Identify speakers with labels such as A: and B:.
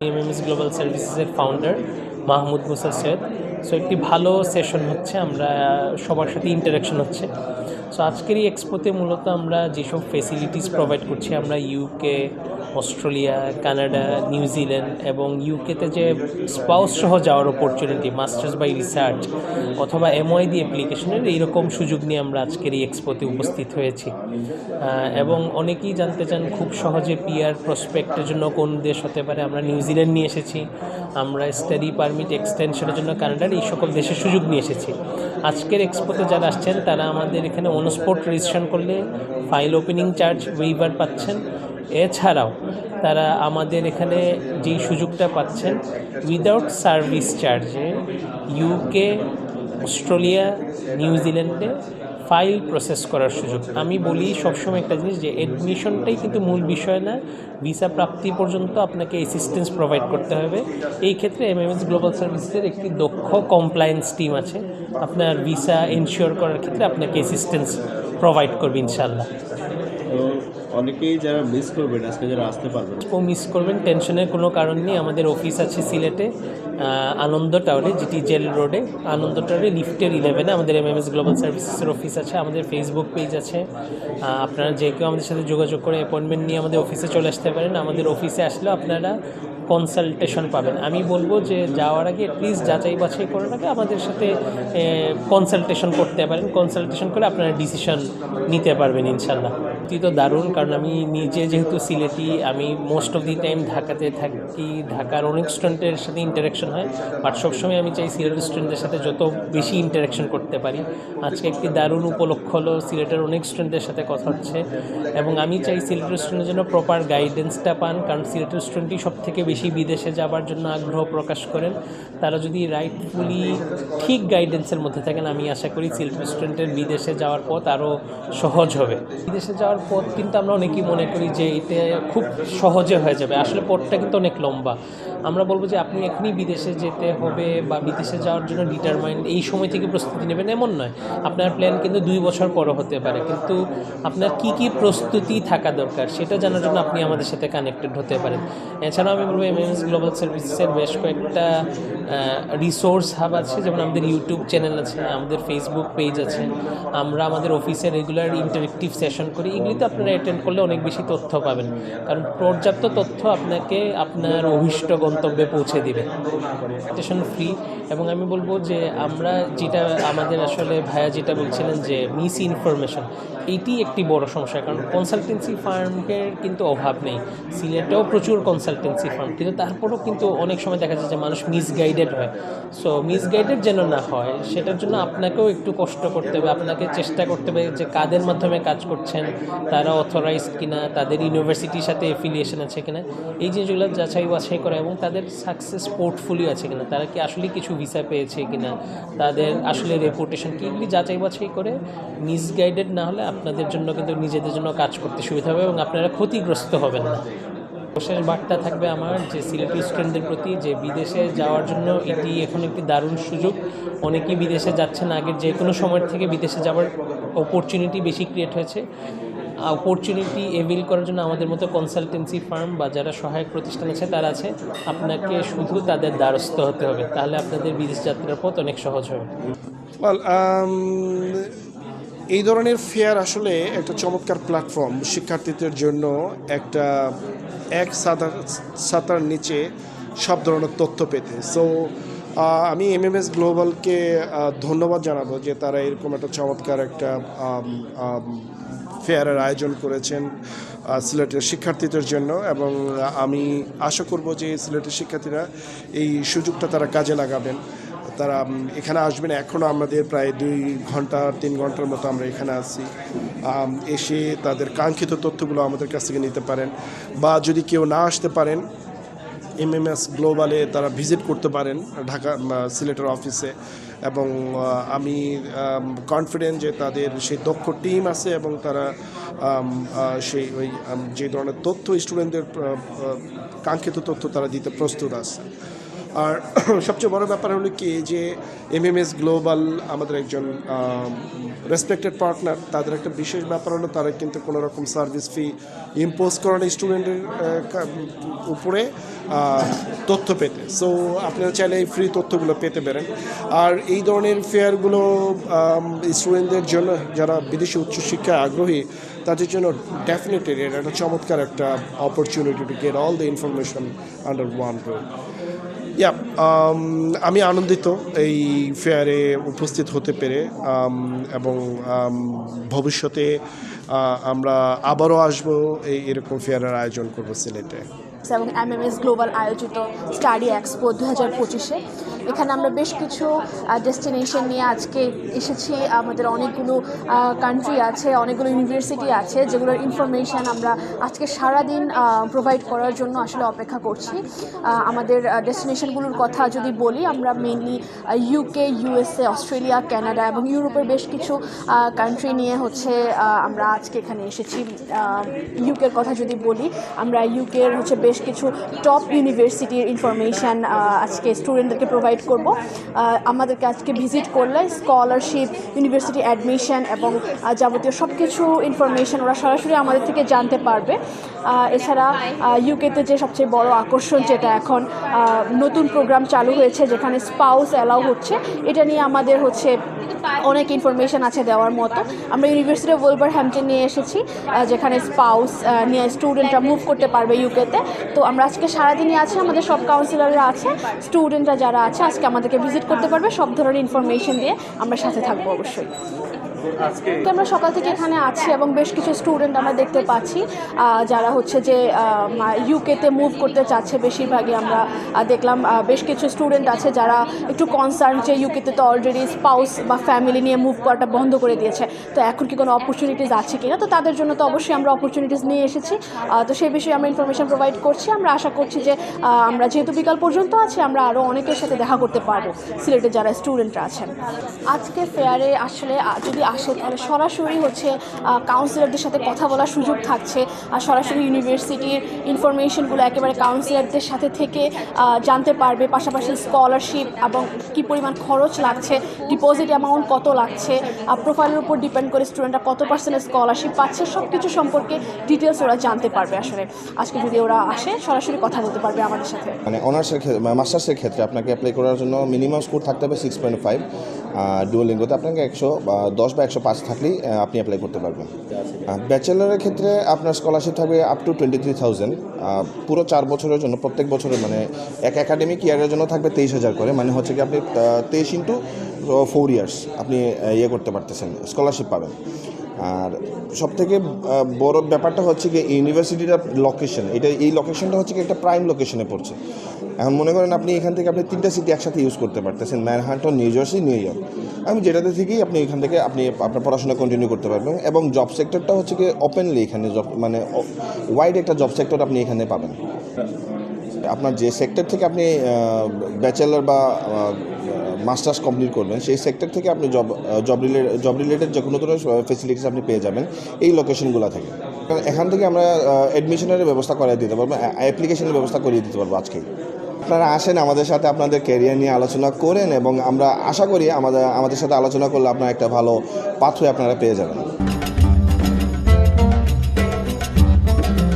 A: MMS global সার্ভিসেসের founder Mahmud Musa Syed. So একটি ভালো সেশন হচ্ছে, আমরা সবার সাথে ইন্টারাকশন হচ্ছে। সো আজকের এই এক্সপোতে মূলত আমরা যেসব ফেসিলিটিস প্রোভাইড করছি, আমরা ইউকে অস্ট্রেলিয়া কানাডা নিউজিল্যান্ড এবং ইউকেতে যে স্পাউস সহ যাওয়ার অপরচুনিটি মাস্টার্স বাই রিসার্চ অথবা এমওআইডি অ্যাপ্লিকেশনের এইরকম সুযোগ নিয়ে আমরা আজকের এই এক্সপোতে উপস্থিত হয়েছি। এবং অনেকেই জানতে চান খুব সহজে পিআর প্রসপেক্টের জন্য কোন দেশ হতে পারে। আমরা নিউজিল্যান্ড নিয়ে এসেছি, আমরা স্টাডি পারমিট এক্সটেনশনের জন্য কানাডার এই সকল দেশের সুযোগ নিয়ে এসেছি। আজকের এক্সপোতে যারা আসছেন, তারা আমাদের এখানে অনস্পট রেজিস্ট্রেশন করলে ফাইল ওপেনিং চার্জ ওয়েইভার পাচ্ছেন। এছাড়াও তারা আমাদের এখানে যেই সুযোগটা পাচ্ছেন উইদাউট সার্ভিস চার্জে ইউকে অস্ট্রেলিয়া নিউজিল্যান্ডে ফাইল প্রসেস করার সুযোগ। আমি বলি সবসময় একটা জিনিস যে অ্যাডমিশনটাই কিন্তু মূল বিষয় না ভিসা প্রাপ্তি পর্যন্ত আপনাকে অ্যাসিস্ট্যান্স প্রোভাইড করতে হবে। এই ক্ষেত্রে এমএমএস গ্লোবাল সার্ভিসের একটি দক্ষ কমপ্লায়েন্স টিম আছে। আপনার ভিসা এনশিওর করার ক্ষেত্রে আপনাকে অ্যাসিস্ট্যান্স প্রোভাইড করবে ইনশাল্লাহ
B: তো অনেকেই যারা মিস করবেন আজকে যারা আসতে পারবেন
A: ও মিস করবেন টেনশনের কোনো কারণ নেই। আমাদের অফিস আছে সিলেটে আনন্দ টাওয়ারে যেটি জেল রোডে আনন্দ টাওয়ারে লিফটের ইলেভেনে আমাদের এমএমএস গ্লোবাল সার্ভিসেসের অফিস আছে, আমাদের ফেসবুক পেজ আছে। আপনারা যে কেউ আমাদের সাথে যোগাযোগ করে অ্যাপয়েন্টমেন্ট নিয়ে আমাদের অফিসে চলে আসতে পারেন। আমাদের অফিসে আসলেও আপনারা কনসালটেশন পাবেন। আমি বলব যে যাওয়ার আগে প্লিজ যাচাই বাছাই করে আগে আমাদের সাথে কনসালটেশন করতে পারেন। কনসালটেশন করে আপনারা ডিসিশন নিতে পারবেন ইনশাল্লাহ এটি তো দারুণ, কারণ আমি নিজে যেহেতু সিলেটি, আমি মোস্ট অফ দি টাইম ঢাকাতে থাকি। ঢাকার অনেক স্টুডেন্টের সাথে ইন্টারাকশন হয় বাট সবসময় আমি চাই সিলেটের স্টুডেন্টের সাথে যত বেশি ইন্টারাকশন করতে পারি। আজকে একটি দারুণ উপলক্ষ হলো, সিলেটের অনেক স্টুডেন্টের সাথে কথা হচ্ছে, এবং আমি চাই সিলেটের স্টুডেন্টের জন্য প্রপার গাইডেন্সটা পান, কারণ সিলেটের স্টুডেন্টই সব থেকে বেশি বিদেশে যাবার জন্য আগ্রহ প্রকাশ করেন। তারা যদি রাইটফুলি ঠিক গাইডেন্সের মধ্যে থাকেন, আমি আশা করি সিলেটের স্টুডেন্টের বিদেশে যাওয়ার পথ আরও সহজ হবে। বিদেশে যাওয়ার পথ কিন্তু আমরা অনেকেই মনে করি যে এটা খুব সহজে হয়ে যাবে। আসলে পথটা কিন্তু অনেক লম্বা। আমরা বলব যে আপনি এখনই বিদেশে যেতে হবে বা বিদেশে যাওয়ার জন্য ডিটারমাইন্ড এই সময় থেকে প্রস্তুতি নেবেন, এমন নয়। আপনার প্ল্যান কিন্তু দুই বছর পরও হতে পারে। কিন্তু আপনার কি কি প্রস্তুতি থাকা দরকার সেটা জানার জন্য আপনি আমাদের সাথে কানেক্টেড হতে পারেন। এছাড়াও আমি বলব এমএমএস গ্লোবাল সার্ভিসেসের বেশ কয়েকটা রিসোর্স হাব আছে। যেমন আমাদের ইউটিউব চ্যানেল আছে, আমাদের ফেসবুক পেজ আছে। আমরা আমাদের অফিসে রেগুলার ইন্টারেক্টিভ সেশন করি। এগুলিতে আপনারা অ্যাটেন্ড করলে অনেক বেশি তথ্য পাবেন। কারণ পর্যাপ্ত তথ্য আপনাকে, আপনার অভিষ্ট গন্তব্যে পৌঁছে দিবে। স্টেশন ফ্রি এবং আমি বলব যে আমরা যেটা আমাদের আসলে ভাইয়া যেটা বলছিলেন যে মিস ইনফরমেশন এইটি একটি বড় সমস্যা। কারণ কনসালটেন্সি ফার্মের কিন্তু অভাব নেই। সিলেটেও প্রচুর কনসালটেন্সি ফার্ম। কিন্তু তারপরেও কিন্তু অনেক সময় দেখা যায় যে মানুষ মিসগাইডেড হয়। সো মিসগাইডেড যেন না হয়, সেটার জন্য আপনাকেও একটু কষ্ট করতে হবে। আপনাকে চেষ্টা করতে হবে যে কাদের মাধ্যমে কাজ করছেন, তারা অথরাইজড কিনা, তাদের ইউনিভার্সিটির সাথে এফিলিয়েশন আছে কিনা। এই জিনিসগুলো যাচাই বাছাই করা এবং তাদের সাকসেস পোর্টফোলিও আছে কিনা? তারা কি আসলে কিছু ভিসা পেয়েছে কিনা? তাদের আসলে রেপুটেশন কি? এগুলি যাচাই বাছাই করে মিসগাইডেড না হলে আপনাদের জন্য কিন্তু নিজেদের জন্য কাজ করতে সুবিধা হবে এবং আপনারা ক্ষতিগ্রস্ত হবেন না। বিশেষ বার্তা থাকবে আমার যে সিলেটি স্টুডেন্টদের প্রতি যে বিদেশে যাওয়ার জন্য এটি এখন একটি দারুণ সুযোগ। অনেকেই বিদেশে যাচ্ছেন আগের যে কোনো সময়ের থেকে বিদেশে যাওয়ার অপরচুনিটি বেশি ক্রিয়েট হয়েছে। অপরচুনিটি এভিল করার জন্য আমাদের মতো কনসালটেন্সি ফার্ম বা যারা সহায়ক প্রতিষ্ঠান আছে তারা আছে। আপনাকে শুধু তাদের দ্বারস্থ হতে হবে। তাহলে আপনাদের বিদেশ যাত্রার পথ অনেক সহজ হবে।
C: Um, এই ধরনের ফেয়ার আসলে একটা চমৎকার প্ল্যাটফর্ম শিক্ষার্থীদের জন্য একটা এক সাতার সাতার নিচে সব ধরনের তথ্য পেতে। সো আমি এমএমএস গ্লোবালকে ধন্যবাদ জানাব যে তারা এরকম একটা চমৎকার একটা ফেয়ারের আয়োজন করেছেন সিলেটের শিক্ষার্থীদের জন্য এবং আমি আশা করব যে সিলেটের শিক্ষার্থীরা এই সুযোগটা তারা কাজে লাগাবেন। তারা এখানে আসবেন। এখনও আমাদের প্রায় দুই ঘণ্টা, তিন ঘণ্টার মতো আমরা এখানে আছি। এসে তাদের কাঙ্ক্ষিত তথ্যগুলো আমাদের কাছ থেকে নিতে পারেন বা যদি কেউ না আসতে পারেন, এমএমএস গ্লোবালে তারা ভিজিট করতে পারেন ঢাকা সিলেটের অফিসে। এবং আমি কনফিডেন্ট যে তাদের সেই দক্ষ টিম আছে এবং তারা সেই ওই যে ধরনের তথ্য স্টুডেন্টদের কাঙ্ক্ষিত তথ্য তারা দিতে প্রস্তুত আছে। আর সবচেয়ে বড় ব্যাপার হলো কি, যে এমএমএস গ্লোবাল আমাদের একজন রেসপেক্টেড পার্টনার তাদের একটা বিশেষ ব্যাপার হলো তারা কিন্তু কোনো রকম সার্ভিস ফি ইম্পোজ করেন স্টুডেন্টের উপরে তথ্য পেতে। সো আপনারা চাইলে এই ফ্রি তথ্যগুলো পেতে পারেন। আর এই ধরনের ফেয়ারগুলো স্টুডেন্টদের জন্য, যারা বিদেশি উচ্চশিক্ষায় আগ্রহী, তাদের জন্য ডেফিনেটলি এটা একটা চমৎকার একটা opportunity to get all the information under one room yeah আমি আনন্দিত এই ফেয়ারে উপস্থিত হতে পেরে um, এবং um, ভবিষ্যতে আমরা আবারও আসব এই এরকম ফেয়ারের আয়োজন করব সিলেটে।
D: এবং এমএমএস গ্লোবাল আয়োজিত স্টাডি এক্সপো দু হাজার পঁচিশে। এখানে আমরা বেশ কিছু ডেস্টিনেশন নিয়ে আজকে এসেছি। আমাদের অনেকগুলো কান্ট্রি আছে, অনেকগুলো ইউনিভার্সিটি আছে, যেগুলোর ইনফরমেশান আমরা আজকে সারাদিন প্রোভাইড করার জন্য আসলে অপেক্ষা করছি। আমাদের ডেস্টিনেশনগুলোর কথা যদি বলি, আমরা mainly UK USA Australia Canada এবং ইউরোপের বেশ কিছু কান্ট্রি নিয়ে হচ্ছে আমরা আজকে এখানে এসেছি। ইউকের কথা যদি বলি, আমরা ইউকের হচ্ছে বেশ কিছু টপ ইউনিভার্সিটির ইনফরমেশান আজকে স্টুডেন্টদেরকে প্রোভাইড করব। আহ, আমাদেরকে আজকে ভিজিট করলে স্কলারশিপ ইউনিভার্সিটি অ্যাডমিশন এবং যাবতীয় সব কিছু ইনফরমেশান ওরা সরাসরি আমাদের থেকে জানতে পারবে। এছাড়া ইউকেতে যে সবচেয়ে বড় আকর্ষণ যেটা এখন নতুন প্রোগ্রাম চালু হয়েছে যেখানে স্পাউস অ্যালাউ হচ্ছে এটা নিয়ে আমাদের হচ্ছে অনেক ইনফরমেশন আছে দেওয়ার মতো। আমরা ইউনিভার্সিটি অফ ওয়েলবার হ্যাম্পটন নিয়ে এসেছি যেখানে স্পাউস নিয়ে স্টুডেন্টরা মুভ করতে পারবে ইউকেতে তো। আমরা আজকে সারাদিনই আছি আমাদের সব কাউন্সিলাররা আছে স্টুডেন্টরা যারা আছে আজকে আমাদেরকে ভিজিট করতে পারবে। সব ধরনের ইনফরমেশন দিয়ে আমরা সাথে থাকব অবশ্যই। আমরা সকাল থেকে এখানে আছি এবং বেশ কিছু স্টুডেন্ট আমরা দেখতে পাচ্ছি যারা হচ্ছে যে ইউকেতে মুভ করতে চাচ্ছে বেশিরভাগই আমরা দেখলাম বেশ কিছু স্টুডেন্ট আছে যারা একটু কনসার্ন যে ইউকেতে তো অলরেডি স্পাউস বা ফ্যামিলি নিয়ে মুভ করাটা বন্ধ করে দিয়েছে। তো এখন কি কোনো অপরচুনিটিস আছে কিনা? তো তাদের জন্য তো অবশ্যই আমরা অপরচুনিটিস নিয়ে এসেছি। তো সেই বিষয়ে আমরা ইনফরমেশন প্রোভাইড করছি। আমরা আশা করছি যে আমরা যেহেতু বিকাল পর্যন্ত আছি, আমরা আরও অনেকের সাথে দেখা করতে পারব। সিলেটের যারা স্টুডেন্টরা আছেন। আজকে ফেয়ারে আসলে যদি আসে, তাহলে সরাসরি হচ্ছে কাউন্সিলরদের সাথে কথা বলার সুযোগ থাকছে। আর সরাসরি ইউনিভার্সিটির ইনফরমেশনগুলো একেবারে কাউন্সিলরদের সাথে থেকে জানতে পারবে। পাশাপাশি স্কলারশিপ এবং কী পরিমাণ খরচ লাগছে ডিপোজিট অ্যামাউন্ট কত লাগছে প্রোফাইলের উপর ডিপেন্ড করে স্টুডেন্টরা কত পার্সেন্টের স্কলারশিপ পাচ্ছে সব কিছু সম্পর্কে ডিটেলস ওরা জানতে পারবে আসলে। আজকে যদি ওরা আসে, সরাসরি কথা বলতে পারবে আমাদের সাথে।
E: মানে অনার্সের ক্ষেত্রে মাস্টার্সের ক্ষেত্রে আপনাকে অ্যাপ্লাই করার জন্য মিনিমাম স্কোর থাকতে হবে সিক্স পয়েন্ট ফাইভ ডুয়োলিঙ্গোতে আপনাকে একশো দশ বা দশ বা একশো পাঁচ থাকলেই আপনি অ্যাপ্লাই করতে পারবেন। ব্যাচেলারের ক্ষেত্রে আপনার স্কলারশিপ থাকবে up to twenty three thousand পুরো চার বছরের জন্য, প্রত্যেক বছরে মানে এক একাডেমিক ইয়ারের জন্য থাকবে তেইশ হাজার করে। মানে হচ্ছে কি আপনি তেইশ ইন্টু ফোর ইয়ার্স আপনি ইয়ে করতে পারতেছেন স্কলারশিপ পাবেন। আর সব থেকে বড় ব্যাপারটা হচ্ছে কি ইউনিভার্সিটির লোকেশন এটা এই লোকেশনটা হচ্ছে কি একটা প্রাইম লোকেশনে পড়ছে। এখন মনে করেন আপনি এখান থেকে আপনি তিনটা সিটি একসাথে ইউজ করতে পারতেছেন Manhattan New Jersey New York আমি যেটাতে থেকেই আপনি এখান থেকে আপনি আপনার পড়াশোনা কন্টিনিউ করতে পারবেন এবং জব সেক্টরটা হচ্ছে কি ওপেনলি এখানে জব মানে ওয়াইড একটা জব সেক্টর আপনি এখানে পাবেন। আপনার যে সেক্টর থেকে আপনি ব্যাচেলার বা মাস্টার্স কমপ্লিট করবেন, সেই সেক্টর থেকে আপনি job job related job related যে কোনো ধরনের ফেসিলিটিস আপনি পেয়ে যাবেন এই লোকেশনগুলো থেকে। এখান থেকে আমরা অ্যাডমিশনের ব্যবস্থা করিয়ে দিতে পারব অ্যাপ্লিকেশনের ব্যবস্থা করিয়ে দিতে পারব আজকেই। আপনারা আসেন আমাদের সাথে আপনাদের ক্যারিয়ার নিয়ে আলোচনা করেন এবং আমরা আশা করি আমাদের আমাদের সাথে আলোচনা করলে আপনারা একটা ভালো পাথওয়ে আপনারা পেয়ে যাবেন।